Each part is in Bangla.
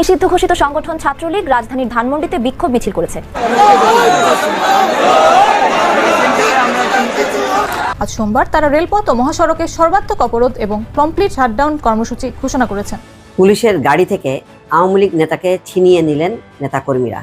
নিষিদ্ধ ঘোষিত সংগঠন ছাত্রলীগ রাজধানীর ধানমন্ডিতে বিক্ষোভ মিছিল করেছে। আজ সোমবার তারা রেলপথ ও মহাসড়কের সর্বাত্মক অবরোধ এবং কমপ্লিট শাটডাউন কর্মসূচি ঘোষণা করেছেন। পুলিশের গাড়ি থেকে আওয়ামী লীগ নেতাকে ছিনিয়ে নিলেন নেতাকর্মীরা।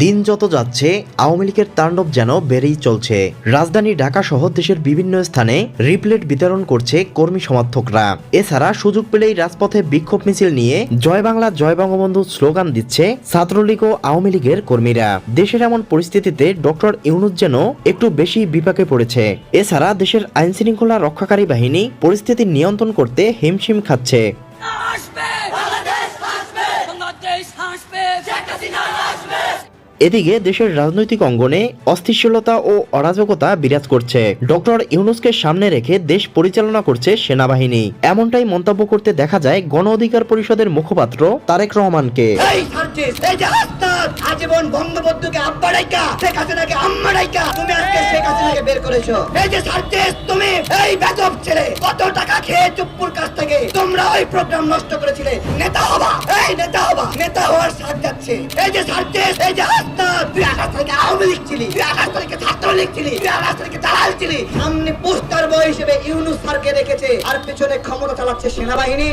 দিন যত যাচ্ছে আওয়ামী লীগের তাণ্ডব যেন বেড়েই চলছে। রাজধানী ঢাকা সহ দেশের বিভিন্ন স্থানে রিপ্লেট বিতরণ করছে কর্মী সমর্থকরা। এছাড়া সুযোগ পেলেই রাজপথে বিক্ষোভ মিছিল নিয়ে জয় বাংলা জয় বঙ্গবন্ধু স্লোগান দিচ্ছে ছাত্রলীগ ও আওয়ামী লীগের কর্মীরা। দেশের এমন পরিস্থিতিতে ডক্টর ইউনুস যেন একটু বেশি বিপাকে পড়েছে। এছাড়া দেশের আইন শৃঙ্খলা রক্ষাকারী বাহিনী পরিস্থিতি নিয়ন্ত্রণ করতে হিমশিম খাচ্ছে। এদিকে দেশের রাজনৈতিক অঙ্গনে অস্থিতিশীলতা ও অরাজকতা বিরাজ করছে। ডক্টর ইউনুসকে সামনে রেখে দেশ পরিচালনা করছে সেনাবাহিনী। এমনটাই মন্তব্য করতে দেখা যায় গণ অধিকার পরিষদের মুখপাত্র তারেক রহমানকে। নেতা নেতা হওয়ার সাথ যাচ্ছে। এই যে সার্জিস, এই যে ছিলি তুই তুই সামনে পোস্টার বয় হিসেবে ইউনুস স্যারকে রেখেছে। আর পেছনে ক্ষমতা চালাচ্ছে সেনাবাহিনী।